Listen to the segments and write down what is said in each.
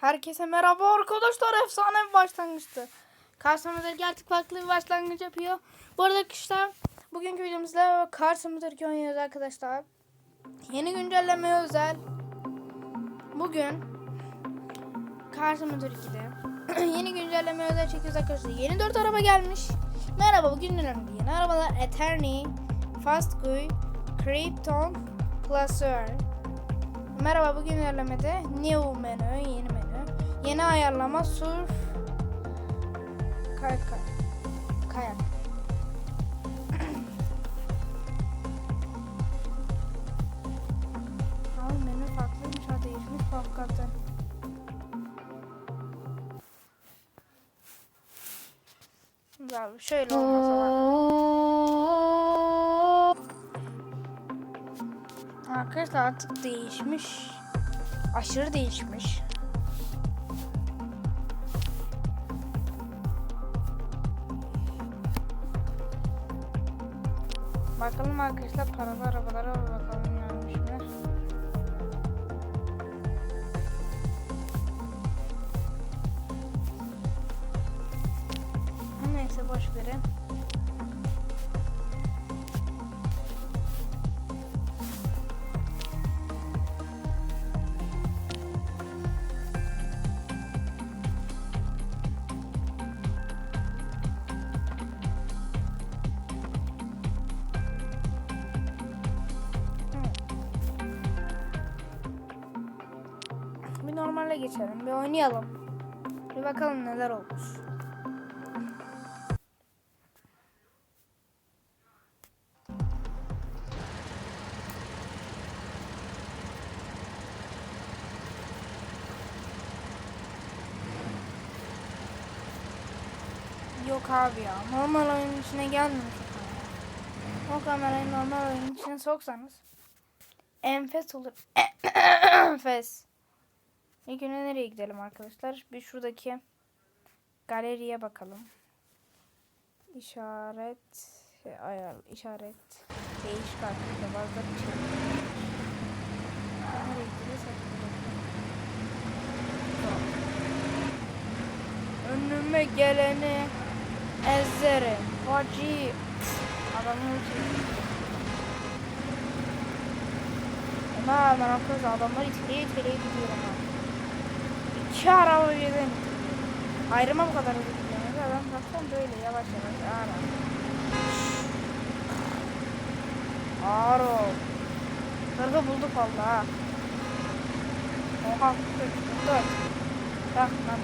Herkese merhaba arkadaşlar. Efsane bir başlangıçtı. Karşımızda artık farklı bir başlangıç yapıyor. Bu arada arkadaşlar bugünkü videomuzda karşımızda oynuyoruz arkadaşlar. Yeni güncellemeye özel. Bugün karşımızda 2'de yeni güncelleme özel çekiyoruz arkadaşlar. Yeni 4 araba gelmiş. Merhaba bugün güncellemede yeni arabalar Eternity, Fastguy, Krypton, Plusör. Merhaba bugün ilerlemede New menü, yeni menü. Yeni ayarlama surf kayak. Kayak. Al menü farklıymış ha değişmiş hakikaten. Güzel şöyle bak. Arkadaşlar artık değişmiş. Aşırı değişmiş. Bakalım arkadaşlar paralı arabalara bakalım neymiş mi? Neyse boş verin. Normale geçelim. Bir oynayalım. Bir bakalım neler olmuş. Yok abi ya. Normal oyunun içine gelmemiş o. O kamerayı normal oyunun içine soksanız enfes olur. enfes. İlk önce nereye gidelim arkadaşlar? Bir şuradaki galeriye bakalım. İşaret şey, ayar işaret değiş kartıyla bazıları çeviriyor. Nereye gidiyorsak Önüme geleni ezerim. Hacı. Adamı öldürdüm. Ona rağmen arkadaşlar adamlar iteliye iteliye gidiyor ama. İki araba birden. Ayrıma bu kadar hızlı. Mesela ben baksam böyle yavaş yavaş ağır ağır. Ağır ol. Hırgı bulduk valla. Oha. Dur. Dur. Bak lan.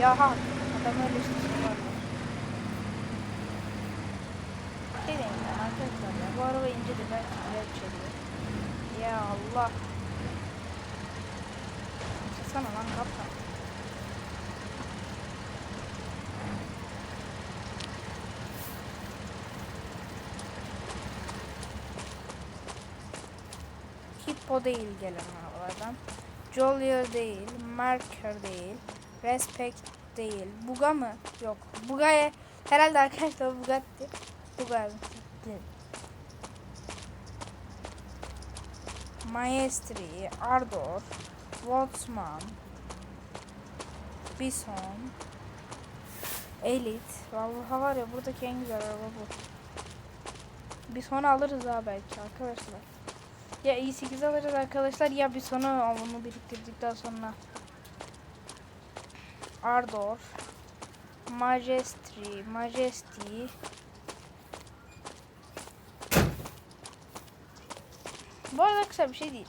Ya ha. Adam öyle işte şey var. Şey diyeyim ben arkadaşlar ya. Bu araba ince de belki güzel. Ya Allah. Çıksana lan kaptan. Hippo değil gelen arabalardan. Jollier değil, Marker değil, Respect değil. Buga mı? Yok. Buga'ya herhalde arkadaşlar Bugatti. Bugatti. Maestri, Ardor, Volksman, Bison, Elite. Vallahi var ya buradaki en güzel araba bu. Bison'u alırız daha belki arkadaşlar. Ya i8 alırız arkadaşlar ya Bison'u bunu biriktirdikten sonra. Ardor, Majestri, Majesty, Bu arada kısa bir şey değil.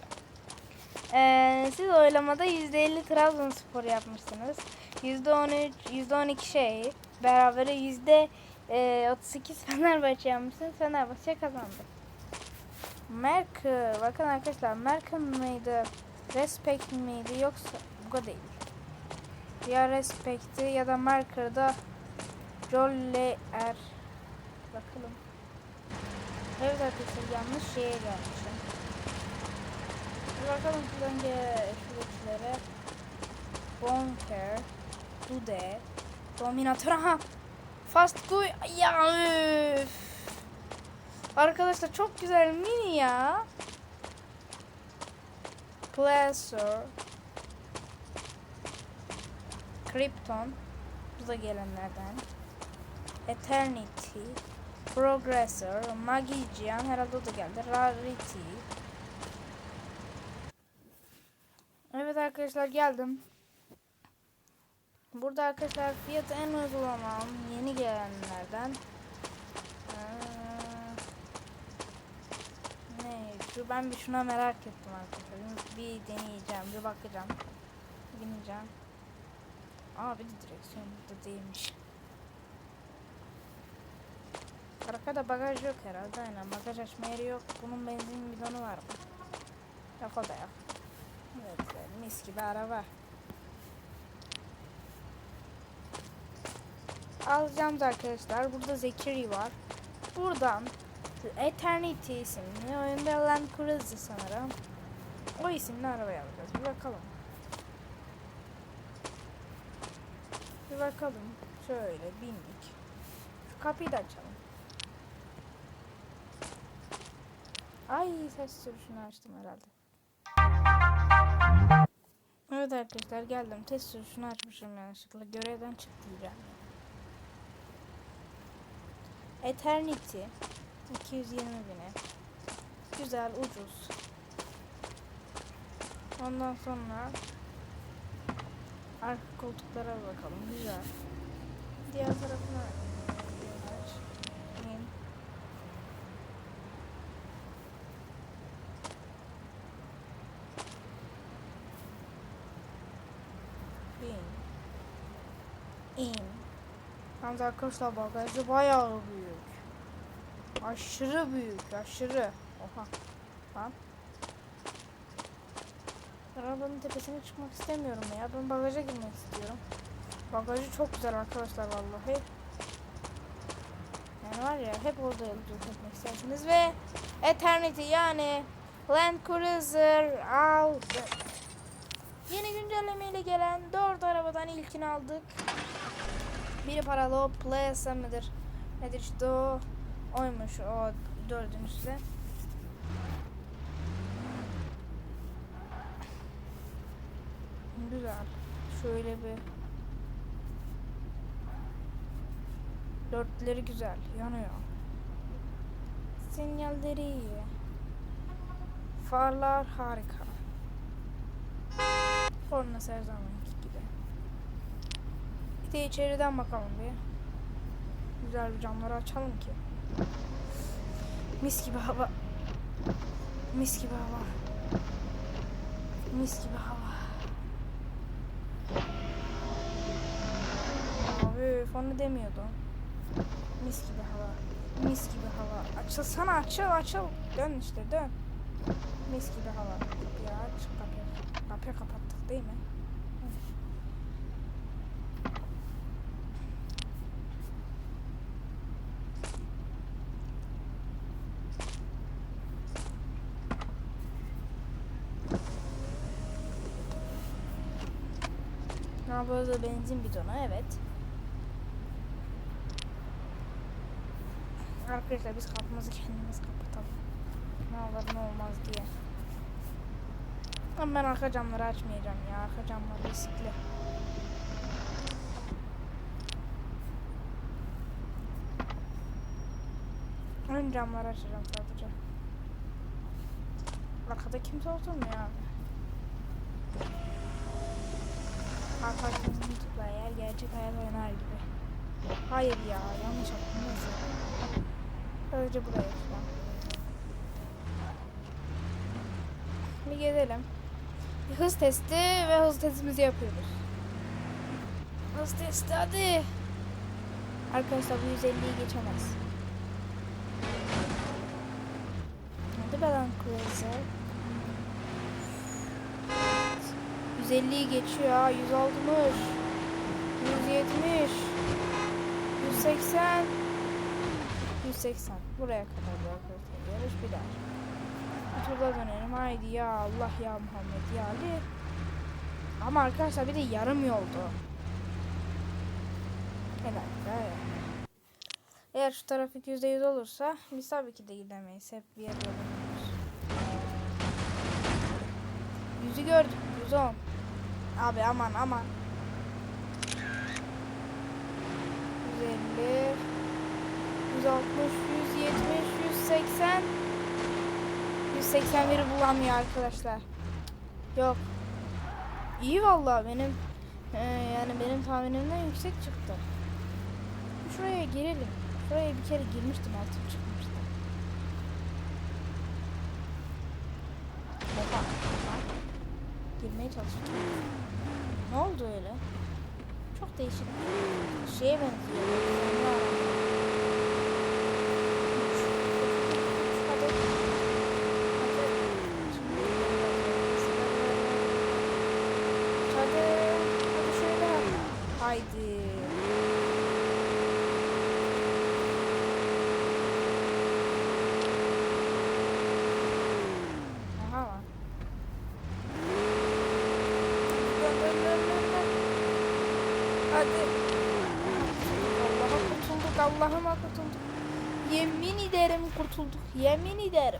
Ee, siz oylamada %50 Trabzonspor yapmışsınız. %13, %12 şey. Beraber yüzde e, 38 Fenerbahçe yapmışsınız. Fenerbahçe kazandı. Merkel, bakın arkadaşlar Merkel mıydı? Respect miydi yoksa bu değil. Ya Respect'i ya da Merkel'da Jolle Er. Bakalım. Evet arkadaşlar yanlış şeye gelmişim. Bakalım önce şuradakilere. Bonker, Dude, Dominator, aha. Fast Go, ya üf. Arkadaşlar çok güzel mini ya. Pleasure, Krypton. Bu da gelenlerden. Eternity. Progressor. Magician. Herhalde o da geldi. Rarity. Evet arkadaşlar geldim. Burada arkadaşlar fiyatı en uygun yeni gelenlerden. Ee, ne? Şu ben bir şuna merak ettim arkadaşlar. Bir deneyeceğim, bir bakacağım. Bineceğim. Aa bir de direksiyon burada değilmiş. Arkada bagaj yok herhalde aynen. Bagaj açma yeri yok. Bunun benzin bidonu var mı? Yok o da yok. Gibi araba. Alacağım arkadaşlar. Burada Zekiri var. Buradan Eternity isimli oyunda Land Cruiser sanırım. O isimli arabayı alacağız. Bir bakalım. Bir bakalım. Şöyle bindik. Şu kapıyı da açalım. Ay ses sürüşünü açtım herhalde. Evet arkadaşlar geldim. Test sürüşünü açmışım yanlışlıkla. Görevden çıktı diyeceğim. Eternity 220 bine. Güzel, ucuz. Ondan sonra arka koltuklara bakalım. Güzel. Diğer tarafına in. In. Yalnız arkadaşlar bagajı bayağı büyük. Aşırı büyük, aşırı. Oha. Lan. Arabanın tepesine çıkmak istemiyorum ya. Ben bagaja girmek istiyorum. Bagajı çok güzel arkadaşlar vallahi. Yani var ya hep orada yolculuk etmek istersiniz ve Eternity yani Land Cruiser aldık. Yeni güncellemeyle gelen 4 arabadan ilkini aldık. Biri paralı o Plaza mıdır? Nedir işte o? Oymuş o dördüncüsü. Güzel. Şöyle bir Dörtleri güzel. Yanıyor. Sinyalleri iyi. Farlar harika. Kornası her zamanki gibi. Bir de içeriden bakalım bir. Güzel bir camları açalım ki. Mis gibi hava. Mis gibi hava. Mis gibi hava. Abi onu demiyordu. Mis gibi hava. Mis gibi hava. Açılsana açıl açıl. Dön işte dön. Mis gibi hava. Kapıyı aç kapıyı. Kapıyı kapattık değil mi? Ha burada benzin bidonu evet. Arkadaşlar biz kapımızı kendimiz kapatalım. Ne olur ne olmaz diye. Ama ben arka camları açmayacağım ya. Arka camlar riskli. Ön camları açacağım sadece. Arkada kimse oturmuyor abi. Arkadaşımızın tıkla yer gerçek hayat oynar gibi. Hayır ya yanlış yaptım neyse. Sadece buraya an. Bir gezelim. Hız testi ve hız testimizi yapıyoruz. Hız testi hadi. Arkadaşlar bu 150'yi geçemez. Hadi be lan Cruiser. 150'yi geçiyor ha. 160. 170. 180. 180. Buraya kadar bu arkadaşlar. Yarış bir daha. Bir turda dönelim. Haydi ya Allah ya Muhammed ya Ali. Ama arkadaşlar bir de yarım yoldu. Helal be. Eğer şu trafik %100 olursa biz tabii ki de gidemeyiz. Hep bir yer yolumuyoruz. Yüzü gördük. 110. Abi aman aman. 160, 170, 180 181'i bulamıyor arkadaşlar. Yok. İyi vallahi benim e, yani benim tahminimden yüksek çıktı. Şuraya girelim. Şuraya bir kere girmiştim altın çıkmıştı. Oha. Girmeye çalıştım. Ne oldu öyle? Çok değişik şeye benziyor. Kendi aramda. Üç, üç, üç, hadi. Hadi. Şimdi Hadi. Hadi şöyle. Haydi. Var. Dön, dön, dön, dön, dön. Hadi. Allah'a kurtulduk. Allah'ıma kurtulduk. Yemin ederim kurtulduk. Yemin ederim.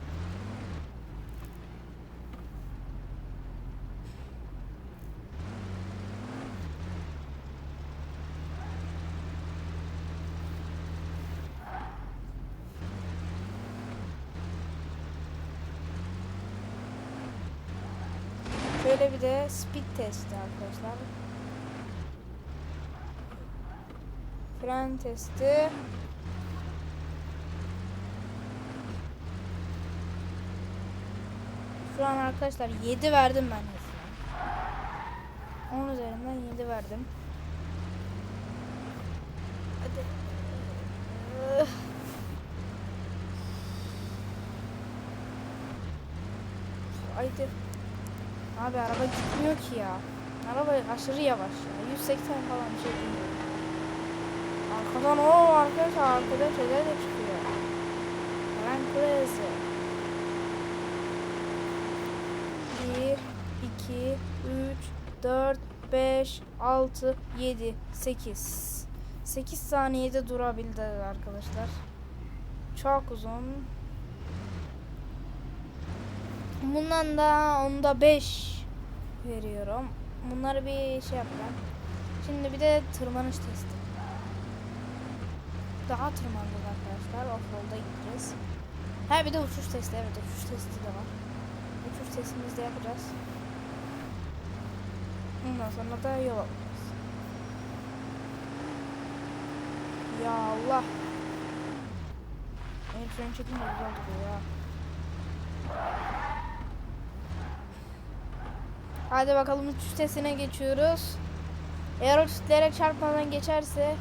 Şöyle bir de speed testi arkadaşlar. Fren testi. Şu an arkadaşlar 7 verdim ben hepsine. 10 üzerinden 7 verdim. Hadi. Haydi. Abi araba gitmiyor ki ya. Araba aşırı yavaş ya. 180 falan bir şey değil. Arkadan o arkadaşlar arkada şeyler de çıkıyor. Hemen kulesi. 1, 2, 3, 4, 5, 6, 7, 8. 8 saniyede durabildi arkadaşlar. Çok uzun. Bundan da onda 5 veriyorum. Bunları bir şey yapacağım. Şimdi bir de tırmanış testi. Daha tırmandık arkadaşlar. Offroad'a gideceğiz. Ha bir de uçuş testi. Evet uçuş testi de var. Uçuş testimizi de yapacağız. Ondan sonra da yol alacağız. Ya Allah. Benim fren çekim de güzel duruyor ya. Hadi bakalım uçuş testine geçiyoruz. Eğer o çiftlere çarpmadan geçerse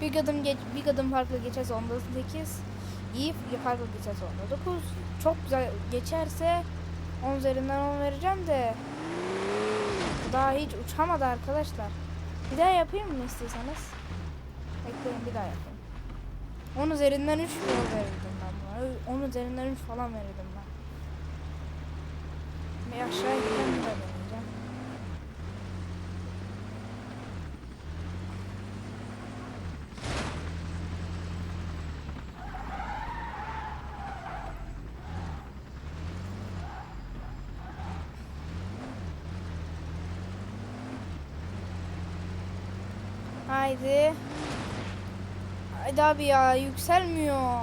bir adım geç, bir adım farklı geçerse onda 8, iyi farklı geçerse onda 9. Çok güzel geçerse 10 üzerinden 10 vereceğim de daha hiç uçamadı arkadaşlar. Bir daha yapayım mı istiyorsanız? Bekleyin bir daha yapayım. 10 üzerinden 3 yol verirdim ben buna. 10 üzerinden 3 falan verirdim ben. Bir aşağı gideceğim bir daha deneyeceğim. Haydi. Haydi abi ya yükselmiyor.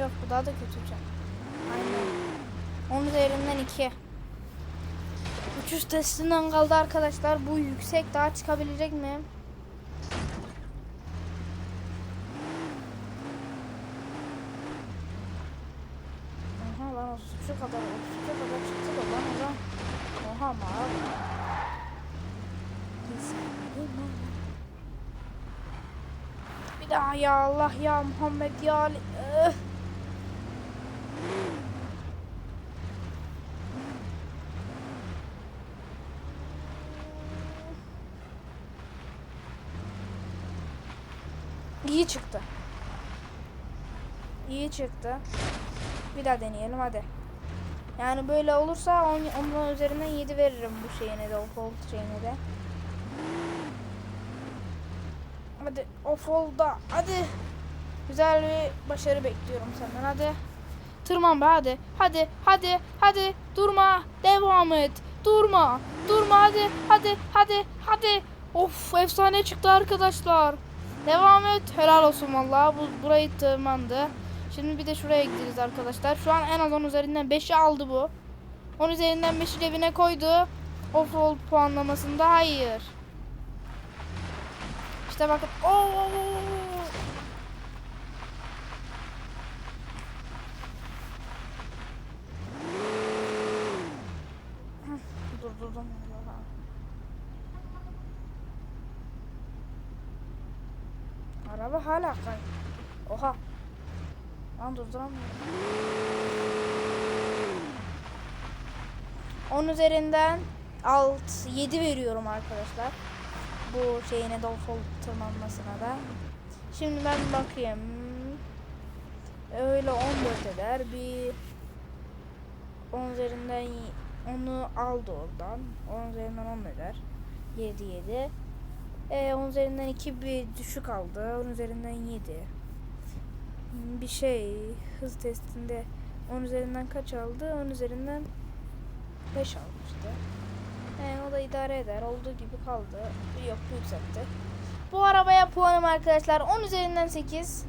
Yok bu daha da kötü uçak. Aynen. 10 üzerinden 2. Uçuş testinden kaldı arkadaşlar. Bu yüksek daha çıkabilecek mi? Oha lan 33'e kadar 33'e kadar çıktı da lan o zaman. Oha mı abi? Daha ya Allah ya Muhammed ya Ali. Öh. İyi çıktı. İyi çıktı. Bir daha deneyelim hadi. Yani böyle olursa on, onun üzerinden 7 veririm bu şeyine de o şeyine de. Hadi o fold'a hadi. Güzel bir başarı bekliyorum senden hadi. Tırman be hadi. Hadi hadi hadi durma devam et. Durma durma hadi hadi hadi hadi. Of efsane çıktı arkadaşlar. Devam et. Helal olsun vallahi. Bu burayı tırmandı. Şimdi bir de şuraya gideriz arkadaşlar. Şu an en az 10 üzerinden 5'i aldı bu. 10 üzerinden 5'i cebine koydu. Offroad puanlamasında hayır. İşte bakın. Oo! Hıh, Durdurdum. Araba hala kay. Oha. Lan durduramıyorum. 10 üzerinden alt 7 veriyorum arkadaşlar. Bu şeyine offroad tırmanmasına da. Şimdi ben bakayım. Öyle 14 eder. Bir 10 üzerinden onu aldı oradan. 10 üzerinden 10 eder. 7 7. E, 10 üzerinden 2 bir düşük aldı. 10 üzerinden 7. Bir şey hız testinde 10 üzerinden kaç aldı? 10 üzerinden 5 almıştı. Yani o da idare eder. Olduğu gibi kaldı. Yok yükseltti. Bu arabaya puanım arkadaşlar 10 üzerinden 8.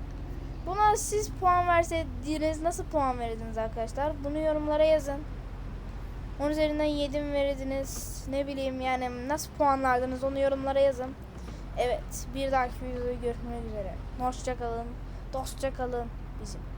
Buna siz puan verseydiniz nasıl puan verirdiniz arkadaşlar? Bunu yorumlara yazın. 10 üzerinden 7 mi verirdiniz? Ne bileyim yani nasıl puanlardınız onu yorumlara yazın. Evet bir dahaki videoda görüşmek üzere. Hoşça kalın. Dostça kalın. Bizim.